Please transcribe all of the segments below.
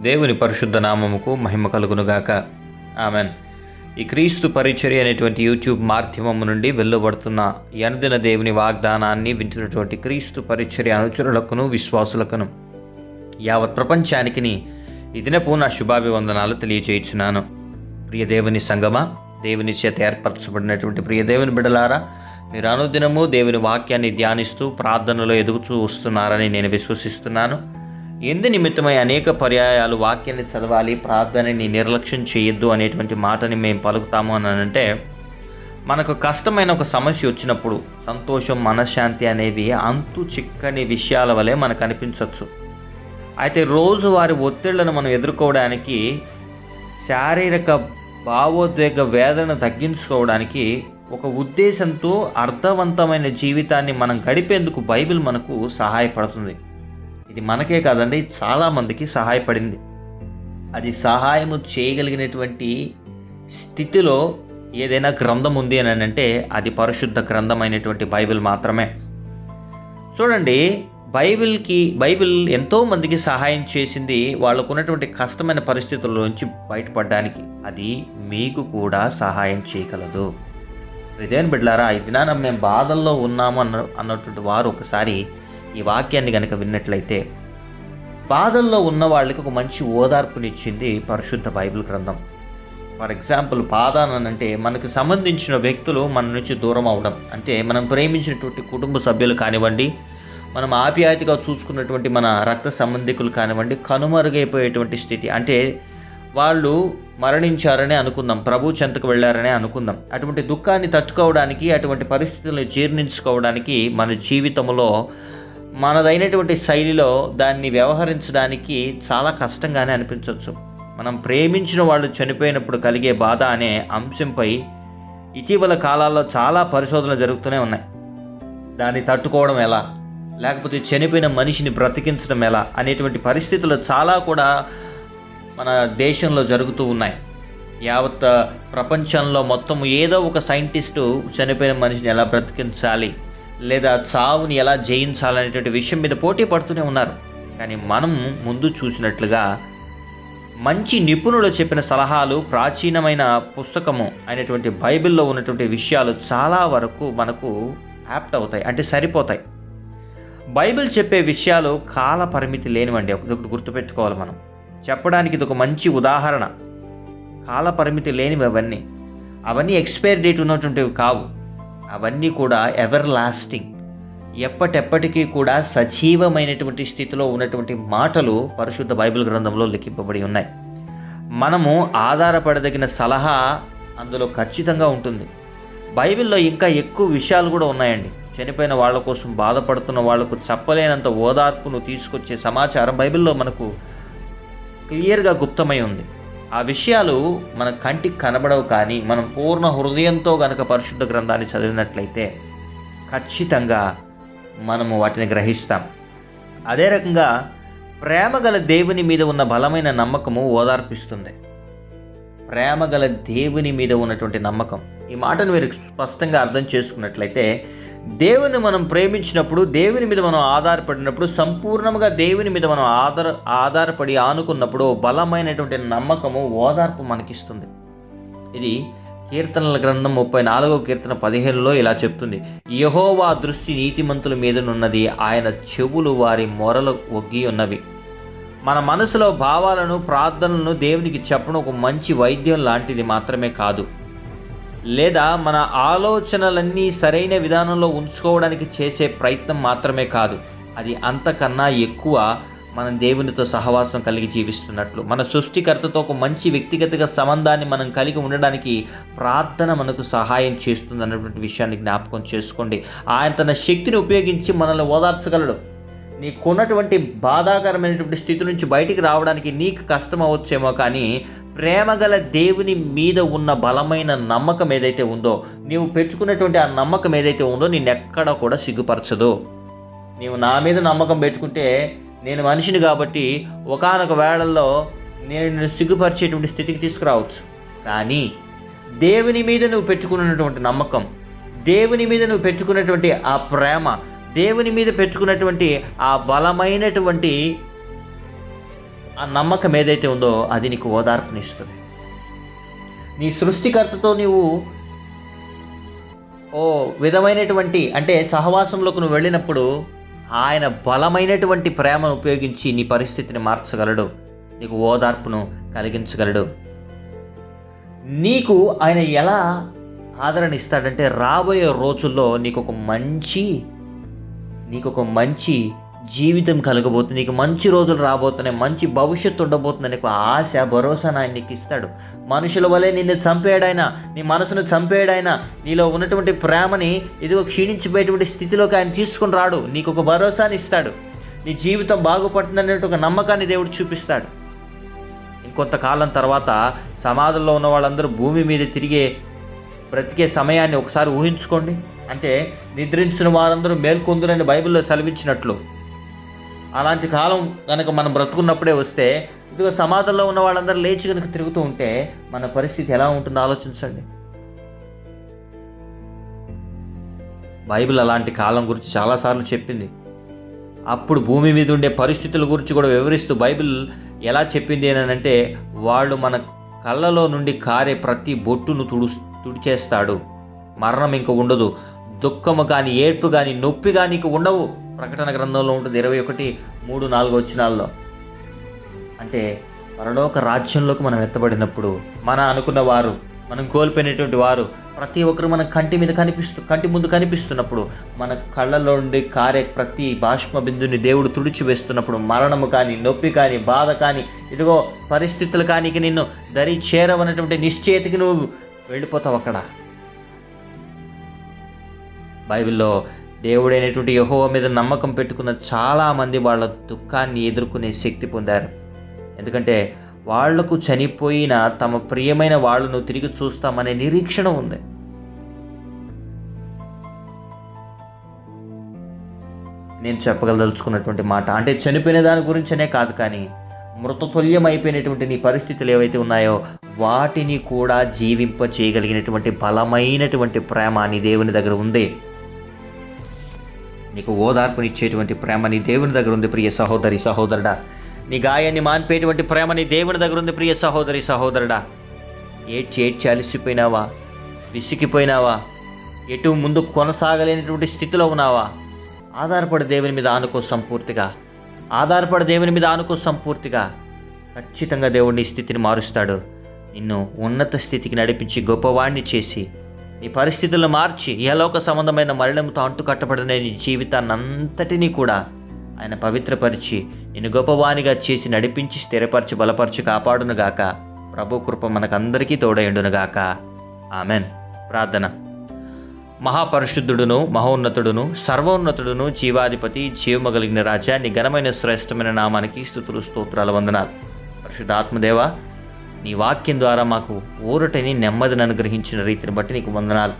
దేవుని పరిశుద్ధ నామముకు మహిమ కలుగునుగాక. ఆమెన్. ఈ క్రీస్తు పరిచర్య అనేటువంటి యూట్యూబ్ మాధ్యమం నుండి వెళ్ళబడుతున్న ఎనదిన అనుదిన దేవుని వాగ్దానాన్ని వింటున్నటువంటి క్రీస్తు పరిచర్య అనుచరులకును విశ్వాసులకును యావత్ ప్రపంచానికి ఈ దినపు నా శుభాభివందనాలు తెలియచేయించున్నాను. ప్రియ దేవుని సంగమా దేవుని చేత ఏర్పరచబడినటువంటి ప్రియ దేవుని బిడలారా మీరు అనుదినము దేవుని వాక్యాన్ని ధ్యానిస్తూ ప్రార్థనలో ఎదుగుతూ వస్తున్నారని నేను విశ్వసిస్తున్నాను. ఎందు నిమిత్తమై అనేక పర్యాయాలు వాక్యాన్ని చదవాలి ప్రార్థనని నిర్లక్ష్యం చేయొద్దు అనేటువంటి మాటని మేము పలుకుతాము అని అంటే మనకు కష్టమైన ఒక సమస్య వచ్చినప్పుడు సంతోషం మనశ్శాంతి అనేవి అంతు చిక్కని విషయాల వలె మనకు అనిపించవచ్చు అయితే రోజువారి ఒత్తిళ్ళను మనం ఎదుర్కోవడానికి శారీరక భావోద్వేగ వేదన తగ్గించుకోవడానికి ఒక ఉద్దేశంతో అర్థవంతమైన జీవితాన్ని మనం గడిపేందుకు బైబిల్ మనకు సహాయపడుతుంది. ఇది మనకే కాదండి చాలామందికి సహాయపడింది. అది సహాయము చేయగలిగినటువంటి స్థితిలో ఏదైనా గ్రంథం ఉంది అని అంటే అది పరిశుద్ధ గ్రంథమైనటువంటి బైబిల్ మాత్రమే. చూడండి బైబిల్కి బైబిల్ ఎంతో మందికి సహాయం చేసింది వాళ్ళకు ఉన్నటువంటి కష్టమైన పరిస్థితుల్లోంచి బయటపడడానికి. అది మీకు కూడా సహాయం చేయగలదు. ఇదేని బిడ్లారా ఈ దినాన మేము బాధల్లో ఉన్నాము అన్న అన్నటువంటి వారు ఒకసారి ఈ వాక్యాన్ని కనుక విన్నట్లయితే బాధల్లో ఉన్న వాళ్ళకి ఒక మంచి ఓదార్పునిచ్చింది పరిశుద్ధ బైబిల్ గ్రంథం. ఫర్ ఎగ్జాంపుల్ బాధానంటే అంటే మనకు సంబంధించిన వ్యక్తులు మన నుంచి దూరం అవడం. అంటే మనం ప్రేమించినటువంటి కుటుంబ సభ్యులు కానివ్వండి మనం ఆప్యాయతగా చూసుకున్నటువంటి మన రక్త సంబంధికులు కానివ్వండి కనుమరుగైపోయేటువంటి స్థితి. అంటే వాళ్ళు మరణించారని అనుకుందాం ప్రభు చెంతకు వెళ్ళారని అనుకుందాం. అటువంటి దుఃఖాన్ని తట్టుకోవడానికి అటువంటి పరిస్థితులను జీర్ణించుకోవడానికి మన జీవితంలో మనదైనటువంటి శైలిలో దాన్ని వ్యవహరించడానికి చాలా కష్టంగానే అనిపించవచ్చు. మనం ప్రేమించిన వాళ్ళు చనిపోయినప్పుడు కలిగే బాధ అనే అంశంపై ఇటీవల కాలాల్లో చాలా పరిశోధనలు జరుగుతూనే ఉన్నాయి. దాన్ని తట్టుకోవడం ఎలా? లేకపోతే చనిపోయిన మనిషిని బ్రతికించడం ఎలా? అనేటువంటి పరిస్థితులు చాలా కూడా మన దేశంలో జరుగుతూ ఉన్నాయి. యావత్ ప్రపంచంలో మొత్తం ఏదో ఒక సైంటిస్టు చనిపోయిన మనిషిని ఎలా బ్రతికించాలి? లేదా చావుని ఎలా జయించాలనేటువంటి విషయం మీద పోటీ పడుతూనే ఉన్నారు. కానీ మనం ముందు చూసినట్లుగా మంచి నిపుణులు చెప్పిన సలహాలు ప్రాచీనమైన పుస్తకము అయినటువంటి బైబిల్లో ఉన్నటువంటి విషయాలు చాలా వరకు మనకు యాప్ట్ అవుతాయి అంటే సరిపోతాయి. బైబిల్ చెప్పే విషయాలు కాల పరిమితి లేనివండి ఒకటి గుర్తుపెట్టుకోవాలి మనం. చెప్పడానికి ఇది ఒక మంచి ఉదాహరణ. కాల పరిమితి లేనివి అవన్నీ. అవన్నీ ఎక్స్పైర్ డేట్ ఉన్నటువంటివి కావు. అవన్నీ కూడా ఎవర్ లాస్టింగ్ ఎప్పటెప్పటికీ కూడా సజీవమైనటువంటి స్థితిలో ఉన్నటువంటి మాటలు పరిశుద్ధ బైబిల్ గ్రంథంలో లిఖింపబడి ఉన్నాయి. మనము ఆధారపడదగిన సలహా అందులో ఖచ్చితంగా ఉంటుంది. బైబిల్లో ఇంకా ఎక్కువ విషయాలు కూడా ఉన్నాయండి. చనిపోయిన వాళ్ళ కోసం బాధపడుతున్న వాళ్ళకు చెప్పలేనంత ఓదార్పును తీసుకొచ్చే సమాచారం బైబిల్లో మనకు క్లియర్గా గుప్తమై ఉంది. ఆ విషయాలు మన కంటికి కనబడవు కానీ మనం పూర్ణ హృదయంతో గనక పరిశుద్ధ గ్రంథాన్ని చదివినట్లయితే ఖచ్చితంగా మనము వాటిని గ్రహిస్తాం. అదే రకంగా ప్రేమ గల దేవుని మీద ఉన్న బలమైన నమ్మకము ఓదార్పిస్తుంది. ప్రేమ గల దేవుని మీద ఉన్నటువంటి నమ్మకం. ఈ మాటను మీరు స్పష్టంగా అర్థం చేసుకున్నట్లయితే దేవుని మనం ప్రేమించినప్పుడు దేవుని మీద మనం ఆధారపడినప్పుడు సంపూర్ణంగా దేవుని మీద మనం ఆధార ఆధారపడి ఆనుకున్నప్పుడు బలమైనటువంటి నమ్మకము ఓదార్పు మనకిస్తుంది. ఇది కీర్తనల గ్రంథం ముప్పై నాలుగో కీర్తన పదిహేనులో ఇలా చెప్తుంది. యహోవా దృష్టి నీతిమంతుల మీదనున్నది ఆయన చెవులు వారి మొరలు ఒగ్గి ఉన్నవి. మన మనసులో భావాలను ప్రార్థనలను దేవునికి చెప్పడం ఒక మంచి వైద్యం లాంటిది మాత్రమే కాదు. లేదా మన ఆలోచనలన్నీ సరైన విధానంలో ఉంచుకోవడానికి చేసే ప్రయత్నం మాత్రమే కాదు అది అంతకన్నా ఎక్కువ మనం దేవునితో సహవాసం కలిగి జీవిస్తున్నట్లు. మన సృష్టికర్తతో ఒక మంచి వ్యక్తిగత సంబంధాన్ని మనం కలిగి ఉండడానికి ప్రార్థన మనకు సహాయం చేస్తుంది అన్నటువంటి విషయాన్ని జ్ఞాపకం చేసుకోండి. ఆయన తన శక్తిని ఉపయోగించి మనల్ని ఓదార్చగలడు. నీకున్నటువంటి బాధాకరమైనటువంటి స్థితి నుంచి బయటికి రావడానికి నీకు కష్టం అవచ్చేమో కానీ ప్రేమగల దేవుని మీద ఉన్న బలమైన నమ్మకం ఏదైతే ఉందో నీవు పెట్టుకున్నటువంటి ఆ నమ్మకం ఏదైతే ఉందో నిన్నెక్కడ కూడా సిగ్గుపరచదు. నీవు నా మీద నమ్మకం పెట్టుకుంటే నేను మనిషిని కాబట్టి ఒకనొక వేళల్లో నేను నిన్ను సిగ్గుపరిచేటువంటి స్థితికి తీసుకురావచ్చు. కానీ దేవుని మీద నువ్వు పెట్టుకున్నటువంటి నమ్మకం దేవుని మీద నువ్వు పెట్టుకున్నటువంటి ఆ ప్రేమ దేవుని మీద పెట్టుకున్నటువంటి ఆ బలమైనటువంటి ఆ నమ్మకం ఏదైతే ఉందో అది నీకు ఓదార్పునిస్తుంది. నీ సృష్టికర్తతో నీవు ఓ విధమైనటువంటి అంటే సహవాసంలోకి నువ్వు వెళ్ళినప్పుడు ఆయన బలమైనటువంటి ప్రేమను ఉపయోగించి నీ పరిస్థితిని మార్చగలడు. నీకు ఓదార్పును కలిగించగలడు. నీకు ఆయన ఎలా ఆదరణ ఇస్తాడంటే రాబోయే రోజుల్లో నీకు ఒక మంచి నీకు ఒక మంచి జీవితం కలగబోతుంది నీకు మంచి రోజులు రాబోతున్నాయి మంచి భవిష్యత్తు ఉండబోతుంది నీకు ఆశ భరోసా ఆయన నీకు ఇస్తాడు. మనుషుల వలె నిన్ను చంపేయడాయన నీ మనసును చంపేయడాయన నీలో ఉన్నటువంటి ప్రేమని ఇదిగో క్షీణించిపోయేటువంటి స్థితిలోకి ఆయన తీసుకుని రాడు. నీకు ఒక భరోసాని ఇస్తాడు. నీ జీవితం బాగుపడుతుందనే ఒక నమ్మకాన్ని దేవుడు చూపిస్తాడు. ఇంకొంతకాలం తర్వాత సమాధంలో ఉన్న వాళ్ళందరూ భూమి మీద తిరిగే బ్రతికే సమయాన్ని ఒకసారి ఊహించుకోండి. అంటే నిద్రించిన వారందరూ మేల్కొందురని బైబిల్లో సెలవిచ్చినట్లు. అలాంటి కాలం కనుక మనం బ్రతుకున్నప్పుడే వస్తే ఇదిగో సమాధంలో ఉన్న వాళ్ళందరూ లేచి కనుక తిరుగుతూ ఉంటే మన పరిస్థితి ఎలా ఉంటుందో ఆలోచించండి. బైబిల్ అలాంటి కాలం గురించి చాలాసార్లు చెప్పింది. అప్పుడు భూమి మీద ఉండే పరిస్థితుల గురించి కూడా వివరిస్తూ బైబిల్ ఎలా చెప్పింది అని అంటే వాళ్ళు మన కళ్ళలో నుండి కారే ప్రతి బొట్టును తుడు తుడిచేస్తాడు. మరణం ఇంక ఉండదు. దుఃఖము కానీ ఏడ్పు కానీ నొప్పి కానీ ఉండవు. ప్రకటన గ్రంథంలో ఉంటుంది ఇరవై ఒకటి మూడు నాలుగు వచ్చినాల్లో అంటే పరలోక రాజ్యంలోకి మనం ఎత్తబడినప్పుడు మన అనుకున్న వారు మనం కోల్పోయినటువంటి వారు ప్రతి ఒక్కరు మన కంటి మీద కనిపిస్తూ కంటి ముందు కనిపిస్తున్నప్పుడు మన కళ్ళలో ఉండి కారే ప్రతి బాష్మ బిందుని దేవుడు తుడిచి వేస్తున్నప్పుడు మరణము కానీ నొప్పి కానీ బాధ కానీ ఇదిగో పరిస్థితులు కానీ నిన్ను దరి చేరవన్నటువంటి నిశ్చయితకి నువ్వు వెళ్ళిపోతావు అక్కడ. బైబిల్లో దేవుడైనటువంటి యహోవ మీద నమ్మకం పెట్టుకున్న చాలామంది వాళ్ళ దుఃఖాన్ని ఎదుర్కొనే శక్తి పొందారు. ఎందుకంటే వాళ్ళకు చనిపోయిన తమ ప్రియమైన వాళ్ళను తిరిగి చూస్తామనే నిరీక్షణ ఉంది. నేను చెప్పగలదలుచుకున్నటువంటి మాట అంటే చనిపోయిన దాని గురించనే కాదు కానీ మృతతుల్యం అయిపోయినటువంటి నీ పరిస్థితులు ఏవైతే ఉన్నాయో వాటిని కూడా జీవింప చేయగలిగినటువంటి బలమైనటువంటి ప్రేమ నీ దేవుని దగ్గర ఉంది. నీకు ఓదార్పునిచ్చేటువంటి ప్రేమ నీ దేవుని దగ్గర ఉంది ప్రియ సహోదరి సహోదరుడా. నీ గాయాన్ని మాన్పేటువంటి ప్రేమ నీ దేవుని దగ్గర ఉంది ప్రియ సహోదరి సహోదరుడా. ఏడ్చి ఏడ్చి అలసిపోయినావా? విసిగిపోయినావా? ఎటు ముందు కొనసాగలేనటువంటి స్థితిలో ఉన్నావా? ఆధారపడి దేవుని మీద ఆనుకో సంపూర్తిగా ఆధారపడి దేవుని మీద ఆనుకో సంపూర్తిగా ఖచ్చితంగా దేవుడు నీ స్థితిని మారుస్తాడు. నిన్ను ఉన్నత స్థితికి నడిపించి గొప్పవాణ్ణి చేసి నీ పరిస్థితులను మార్చి ఏలోక సంబంధమైన మరణంతో అంటు కట్టబడిన నీ జీవితాన్ని అంతటినీ కూడా ఆయన పవిత్రపరిచి నిన్ను గొప్పవానిగా చేసి నడిపించి స్థిరపరచి బలపరచి కాపాడునుగాక. ప్రభు కృప మనకందరికీ తోడయుండునుగాక. ఆమెన్. ప్రార్థన. మహాపరిశుద్ధుడును మహోన్నతుడును సర్వోన్నతుడును జీవాధిపతి జీవమగలిగిన రాజా నీ ఘనమైన శ్రేష్టమైన నామానికి స్థుతులు స్తోత్రాల వందనాలు. పరిశుద్ధాత్మదేవ నీ వాక్యం ద్వారా మాకు ఊరటని నెమ్మదిని అనుగ్రహించిన రీతిని బట్టి నీకు వందనాలు.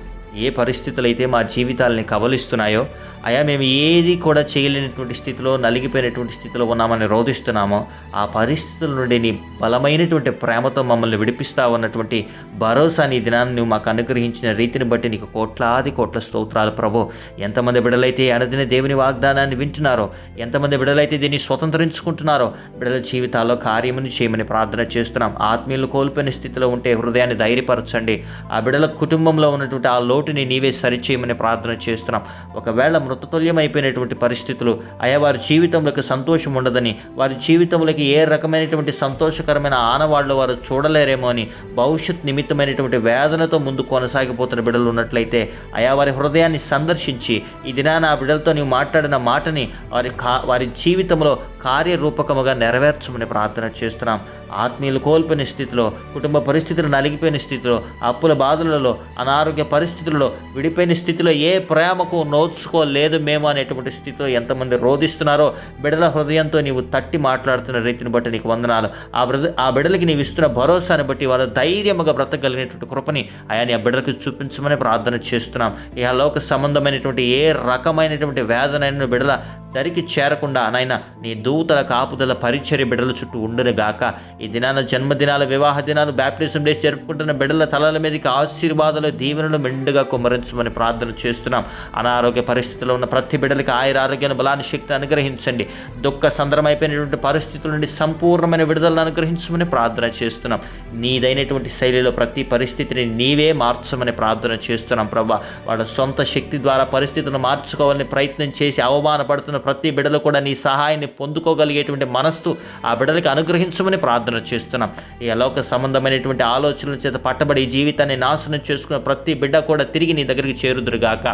ఏ పరిస్థితులు అయితే మా జీవితాలని కబలిస్తున్నాయో అయా మేము ఏది కూడా చేయలేనటువంటి స్థితిలో నలిగిపోయినటువంటి స్థితిలో ఉన్నామని రోధిస్తున్నామో ఆ పరిస్థితుల నుండి నీ బలమైనటువంటి ప్రేమతో మమ్మల్ని విడిపిస్తావన్నటువంటి భరోసా నీ దినాన్ని నువ్వు మాకు అనుగ్రహించిన రీతిని బట్టి నీకు కోట్లాది కోట్ల స్తోత్రాలు. ప్రభు ఎంతమంది బిడలైతే అనదిన దేవుని వాగ్దానాన్ని వింటున్నారో ఎంతమంది బిడలైతే దీన్ని స్వతంత్రించుకుంటున్నారో బిడల జీవితాల్లో కార్యముని చేయమని ప్రార్థన చేస్తున్నాం. ఆత్మీయులు కోల్పోయిన స్థితిలో ఉంటే హృదయాన్ని ధైర్యపరచండి. ఆ బిడల కుటుంబంలో ఉన్నటువంటి ఆ లోటుని నీవే సరిచేయమని ప్రార్థన చేస్తున్నాం. ఒకవేళ మృతతుల్యమైపోయినటువంటి పరిస్థితులు. అయా వారి జీవితంలోకి సంతోషం ఉండదని వారి జీవితంలోకి ఏ రకమైనటువంటి సంతోషకరమైన ఆనవాళ్ళు వారు చూడలేరేమో అని భవిష్యత్ నిమిత్తమైనటువంటి వేదనతో ముందు కొనసాగిపోతున్న బిడ్డలు ఉన్నట్లయితే అయా వారి హృదయాన్ని సందర్శించి ఈ దినాన ఆ బిడ్డలతో నీవు మాట్లాడిన మాటని వారి కా వారి జీవితంలో కార్యరూపకముగా నెరవేర్చమని ప్రార్థన చేస్తున్నాం. ఆత్మీయులు కోల్పోయిన స్థితిలో కుటుంబ పరిస్థితులు నలిగిపోయిన స్థితిలో అప్పుల బాధలలో అనారోగ్య పరిస్థితులలో విడిపోయిన స్థితిలో ఏ ప్రేమకు నోచుకోలేదు మేము అనేటువంటి స్థితిలో ఎంతమంది రోధిస్తున్నారో బిడల హృదయంతో నీవు తట్టి మాట్లాడుతున్న రీతిని బట్టి నీకు వందనాలు. ఆ బ్రద ఆ బిడలకి నీవు ఇస్తున్న భరోసాని బట్టి వాళ్ళు ధైర్యముగా బ్రతకగలిగినటువంటి కృపని ఆయన ఆ బిడ్డలకు చూపించమని ప్రార్థన చేస్తున్నాం. ఈ లోక సంబంధమైనటువంటి ఏ రకమైనటువంటి వేదనైన బిడల దరికి చేరకుండా నాయన నీ దూ దూతల కాపుదల పరిచర్య బిడ్డల చుట్టూ ఉండును గాక. ఈ దినాన జన్మదినాల వివాహ దినాలు బ్యాప్టిజం డేస్ జరుపుకుంటున్న బిడ్డల తలల మీదకి ఆశీర్వాదాలు దీవెనలు మెండుగా కుమరించమని ప్రార్థన చేస్తున్నాం. అనారోగ్య పరిస్థితుల్లో ఉన్న ప్రతి బిడ్డలకి ఆయుర ఆరోగ్యాన్ని బలాన్ని శక్తిని అనుగ్రహించండి. దుఃఖ సందరమైపోయినటువంటి పరిస్థితుల నుండి సంపూర్ణమైన విడుదలను అనుగ్రహించమని ప్రార్థన చేస్తున్నాం. నీదైనటువంటి శైలిలో ప్రతి పరిస్థితిని నీవే మార్చమని ప్రార్థన చేస్తున్నాం ప్రభా. వాళ్ళ సొంత శక్తి ద్వారా పరిస్థితులను మార్చుకోవాలని ప్రయత్నం చేసి అవమానపడుతున్న ప్రతి బిడ్డలు కూడా నీ సహాయాన్ని పొందుకోగలిగేటువంటి మనస్సు ఆ బిడ్డలకి అనుగ్రహించమని ప్రార్థన చేస్తున్నాం. ఈ అలోక సంబంధమైనటువంటి ఆలోచనల చేత పట్టబడి జీవితాన్ని నాశనం చేసుకున్న ప్రతి బిడ్డ కూడా తిరిగి నీ దగ్గరికి చేరుదురుగాక.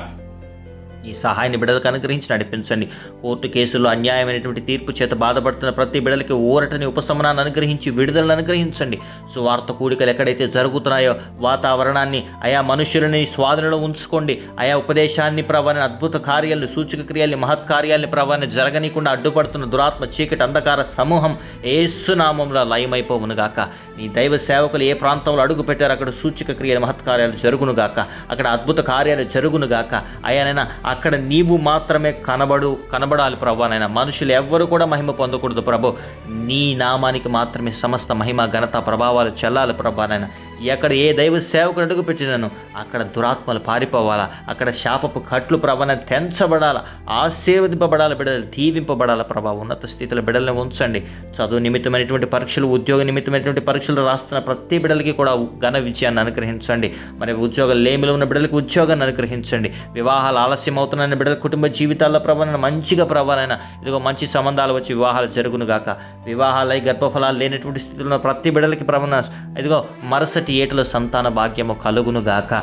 ఈ సహాయాన్ని బిడలకు అనుగ్రహించి నడిపించండి. కోర్టు కేసుల్లో అన్యాయమైనటువంటి తీర్పు చేత బాధపడుతున్న ప్రతి బిడలకి ఊరటని ఉపశమనాన్ని అనుగ్రహించి విడుదలను అనుగ్రహించండి. సువార్త కూడికలు ఎక్కడైతే జరుగుతున్నాయో వాతావరణాన్ని ఆయా మనుషులని స్వాధీనంలో ఉంచుకోండి. ఆయా ఉపదేశాన్ని ప్రవాని అద్భుత కార్యాలను సూచక క్రియల్ని మహత్ కార్యాలని జరగనీయకుండా అడ్డుపడుతున్న దురాత్మ చీకటి అంధకార సమూహం ఏసునామంలో లయమైపోవునుగాక నీ దైవ సేవకులు ఏ ప్రాంతంలో అడుగు పెట్టారో అక్కడ సూచక క్రియలు మహత్ కార్యాలు జరుగునుగాక అక్కడ అద్భుత కార్యాలు జరుగునుగాక అయ్యానైనా అక్కడ నీవు మాత్రమే కనబడు కనబడాలి ప్రభు నాయన. మనుషులు ఎవ్వరు కూడా మహిమ పొందకూడదు ప్రభు. నీ నామానికి మాత్రమే సమస్త మహిమ ఘనత ప్రభావాలు చెల్లాలి ప్రభా నాయన. ఎక్కడ ఏ దైవ సేవకుని అడుగు పెట్టినాను అక్కడ దురాత్మలు పారిపోవాలా అక్కడ శాపపు కట్లు ప్రభాన తెంచబడాలా ఆశీర్వదింపబడాలి బిడ్డలు దీవింపబడాల ప్రభా ఉన్నత స్థితిలో బిడ్డలను ఉంచండి. చదువు నిమిత్తమైనటువంటి పరీక్షలు ఉద్యోగ నిమిత్తమైనటువంటి పరీక్షలు రాస్తున్న ప్రతి బిడ్డలకి కూడా ఘన విజయాన్ని అనుగ్రహించండి. మరి ఉద్యోగ లేమిలో ఉన్న బిడ్డలకు ఉద్యోగాన్ని అనుగ్రహించండి. వివాహాలు ఆలస్యం అవుతున్న బిడ్డల కుటుంబ జీవితాల్లో ప్రభావం మంచిగా ప్రభావైన ఇదిగో మంచి సంబంధాలు వచ్చి వివాహాలు జరుగును గాక. వివాహాలై గర్భఫలాలు లేనటువంటి స్థితిలో ఉన్న ప్రతి బిడ్డలకి ప్రభావ ఇదిగో మరుసటి ఏటిలో సంతాన భాగ్యము కలుగును గాక.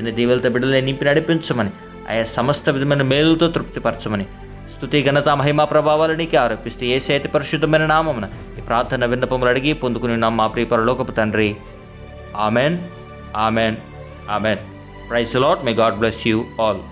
దీవులతో బిడ్డలే నింపి నడిపించమని ఆయా సమస్త విధమైన మేలులతో తృప్తిపరచమని. స్థుతి ఘనత మహిమా ప్రభావాలు నీకే ఆరోపిస్తూ ఏ సేతి పరిశుద్ధమైన నామమున ఈ ప్రార్థన విన్నపములు అడిగి పొందుకుని నా మా ప్రియ పరలోకపు తండ్రి. Amen amen amen. Praise lord may God bless you all.